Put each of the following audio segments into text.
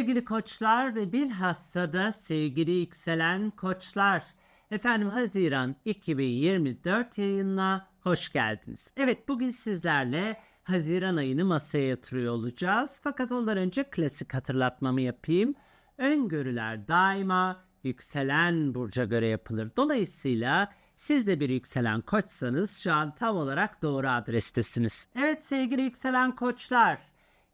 sevgili koçlar ve bilhassa da sevgili yükselen koçlar. Efendim Haziran 2024 yayınına hoş geldiniz. Evet bugün sizlerle Haziran ayını masaya yatırıyor olacağız. Fakat ondan önce klasik hatırlatmamı yapayım. Öngörüler daima yükselen burca göre yapılır. Dolayısıyla siz de bir yükselen koçsanız şu an tam olarak doğru adrestesiniz. Evet sevgili yükselen koçlar.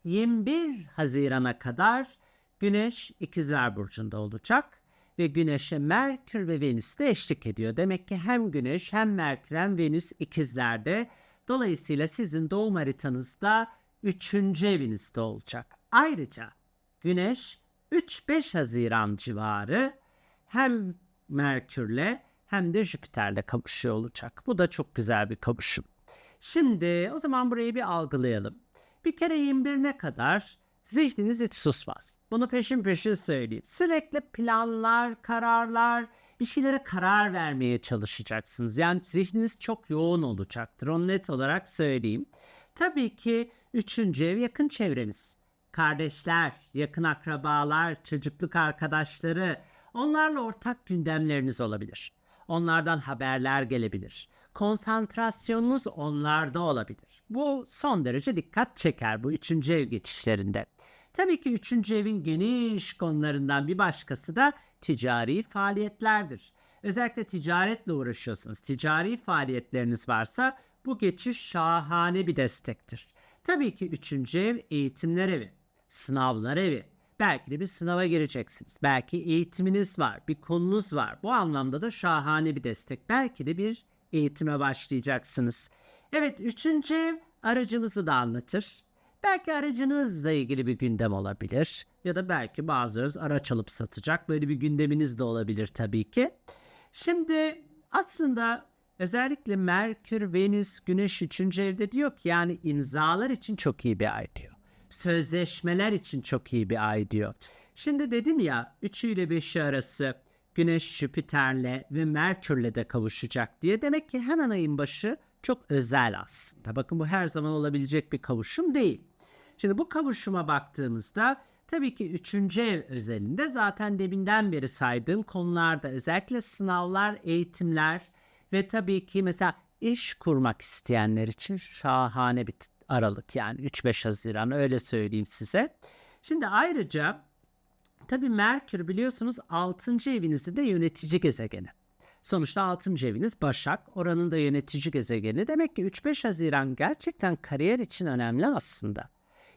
21 Haziran'a kadar Güneş İkizler Burcu'nda olacak ve Güneş'e Merkür ve Venüs de eşlik ediyor. Demek ki hem Güneş hem Merkür hem Venüs ikizlerde. Dolayısıyla sizin doğum haritanızda 3. evinizde olacak. Ayrıca Güneş 3-5 Haziran civarı hem Merkür'le hem de Jüpiter'le kavuşuyor olacak. Bu da çok güzel bir kavuşum. Şimdi o zaman burayı bir algılayalım. Bir kere 21'ne kadar zihniniz hiç susmaz. Bunu peşin peşin söyleyeyim. Sürekli planlar, kararlar, bir şeylere karar vermeye çalışacaksınız. Yani zihniniz çok yoğun olacaktır. Onu net olarak söyleyeyim. Tabii ki üçüncü ev yakın çevremiz. Kardeşler, yakın akrabalar, çocukluk arkadaşları, onlarla ortak gündemleriniz olabilir. Onlardan haberler gelebilir. Konsantrasyonunuz onlarda olabilir. Bu son derece dikkat çeker bu üçüncü ev geçişlerinde. Tabii ki üçüncü evin geniş konularından bir başkası da ticari faaliyetlerdir. Özellikle ticaretle uğraşıyorsanız, ticari faaliyetleriniz varsa bu geçiş şahane bir destektir. Tabii ki üçüncü ev eğitimler evi, sınavlar evi. Belki de bir sınava gireceksiniz. Belki eğitiminiz var, bir konunuz var. Bu anlamda da şahane bir destek. Belki de bir eğitime başlayacaksınız. Evet, üçüncü ev aracımızı da anlatır. Belki aracınızla ilgili bir gündem olabilir. Ya da belki bazılarınız araç alıp satacak. Böyle bir gündeminiz de olabilir tabii ki. Şimdi aslında özellikle Merkür, Venüs, Güneş 3. evde diyor ki yani imzalar için çok iyi bir ay diyor. Sözleşmeler için çok iyi bir ay diyor. Şimdi dedim ya 3 ile 5'i arası Güneş Jüpiter'le ve Merkür'le de kavuşacak diye. Demek ki hemen ayın başı çok özel aslında. Bakın bu her zaman olabilecek bir kavuşum değil. Şimdi bu kavuşuma baktığımızda tabii ki üçüncü ev özelinde zaten deminden beri saydığım konularda özellikle sınavlar, eğitimler ve tabii ki mesela iş kurmak isteyenler için şahane bir aralık yani 3-5 Haziran öyle söyleyeyim size. Şimdi ayrıca tabii Merkür biliyorsunuz 6. evinizde de yönetici gezegeni. Sonuçta 6. eviniz Başak, oranın da yönetici gezegeni. Demek ki 3-5 Haziran gerçekten kariyer için önemli aslında.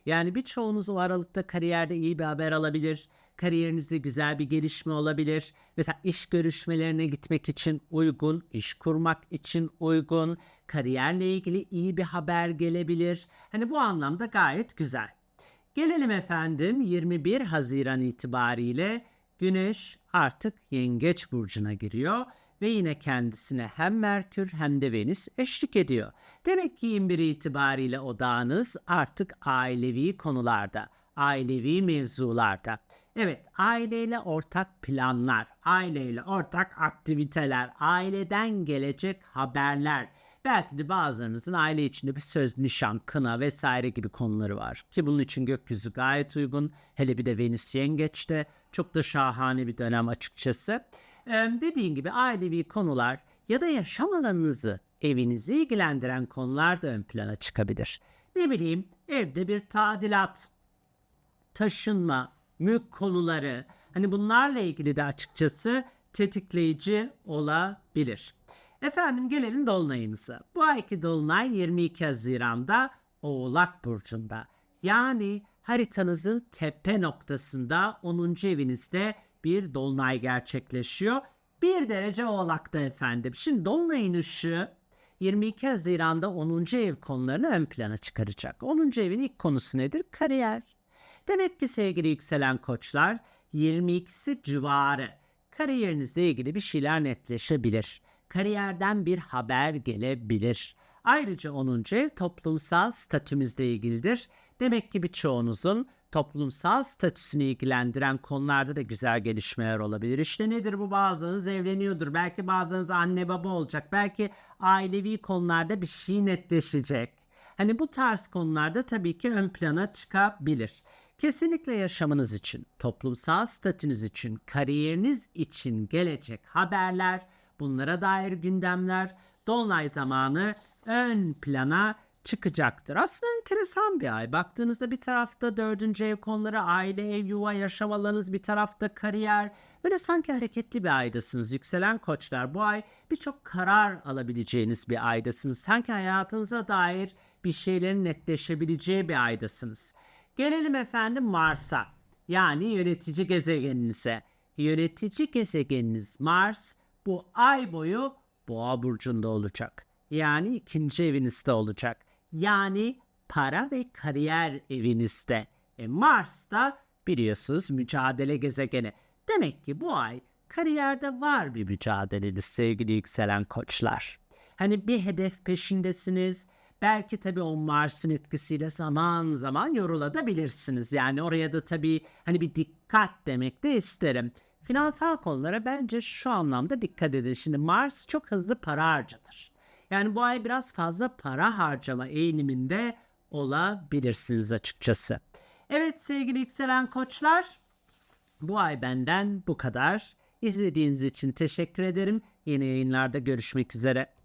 Yani birçoğunuz o aralıkta kariyerde iyi bir haber alabilir. Kariyerinizde güzel bir gelişme olabilir. Mesela iş görüşmelerine gitmek için uygun, iş kurmak için uygun, kariyerle ilgili iyi bir haber gelebilir. Hani bu anlamda gayet güzel. Gelelim efendim 21 Haziran itibariyle Güneş artık Yengeç burcuna giriyor ve yine kendisine hem Merkür hem de Venüs eşlik ediyor. Demek ki 21 itibariyle odağınız artık ailevi konularda, ailevi mevzularda. Evet, aileyle ortak planlar, aileyle ortak aktiviteler, aileden gelecek haberler. Belki de bazılarınızın aile içinde bir söz, nişan, kına vesaire gibi konuları var. Ki bunun için gökyüzü gayet uygun. Hele bir de Venüs yengeçte. Çok da şahane bir dönem açıkçası. Ee, dediğim gibi ailevi konular ya da yaşam alanınızı, evinizi ilgilendiren konular da ön plana çıkabilir. Ne bileyim evde bir tadilat, taşınma, mülk konuları hani bunlarla ilgili de açıkçası tetikleyici olabilir. Efendim gelelim dolunayımıza. Bu ayki dolunay 22 Haziran'da Oğlak Burcu'nda. Yani haritanızın tepe noktasında 10. evinizde bir dolunay gerçekleşiyor. Bir derece Oğlak'ta efendim. Şimdi dolunayın ışığı 22 Haziran'da 10. ev konularını ön plana çıkaracak. 10. evin ilk konusu nedir? Kariyer. Demek ki sevgili yükselen koçlar 22'si civarı kariyerinizle ilgili bir şeyler netleşebilir. Kariyerden bir haber gelebilir. Ayrıca 10. ev toplumsal statümüzle ilgilidir. Demek ki birçoğunuzun toplumsal statüsünü ilgilendiren konularda da güzel gelişmeler olabilir. İşte nedir bu bazılarınız evleniyordur. Belki bazılarınız anne baba olacak. Belki ailevi konularda bir şey netleşecek. Hani bu tarz konularda tabii ki ön plana çıkabilir. Kesinlikle yaşamınız için, toplumsal statünüz için, kariyeriniz için gelecek haberler, bunlara dair gündemler dolunay zamanı ön plana çıkacaktır. Aslında enteresan bir ay. Baktığınızda bir tarafta dördüncü ev konuları, aile, ev, yuva, yaşam alanınız, bir tarafta kariyer. Böyle sanki hareketli bir aydasınız. Yükselen koçlar bu ay birçok karar alabileceğiniz bir aydasınız. Sanki hayatınıza dair bir şeylerin netleşebileceği bir aydasınız. Gelelim efendim Mars'a. Yani yönetici gezegeninize. Yönetici gezegeniniz Mars bu ay boyu Boğa burcunda olacak. Yani ikinci evinizde olacak. Yani para ve kariyer evinizde. E Mars da biliyorsunuz mücadele gezegeni. Demek ki bu ay kariyerde var bir mücadeleniz sevgili yükselen koçlar. Hani bir hedef peşindesiniz. Belki tabii o Mars'ın etkisiyle zaman zaman yorulabilirsiniz. Yani oraya da tabii hani bir dikkat demek de isterim. Finansal konulara bence şu anlamda dikkat edin. Şimdi Mars çok hızlı para harcatır. Yani bu ay biraz fazla para harcama eğiliminde olabilirsiniz açıkçası. Evet sevgili yükselen koçlar bu ay benden bu kadar. İzlediğiniz için teşekkür ederim. Yeni yayınlarda görüşmek üzere.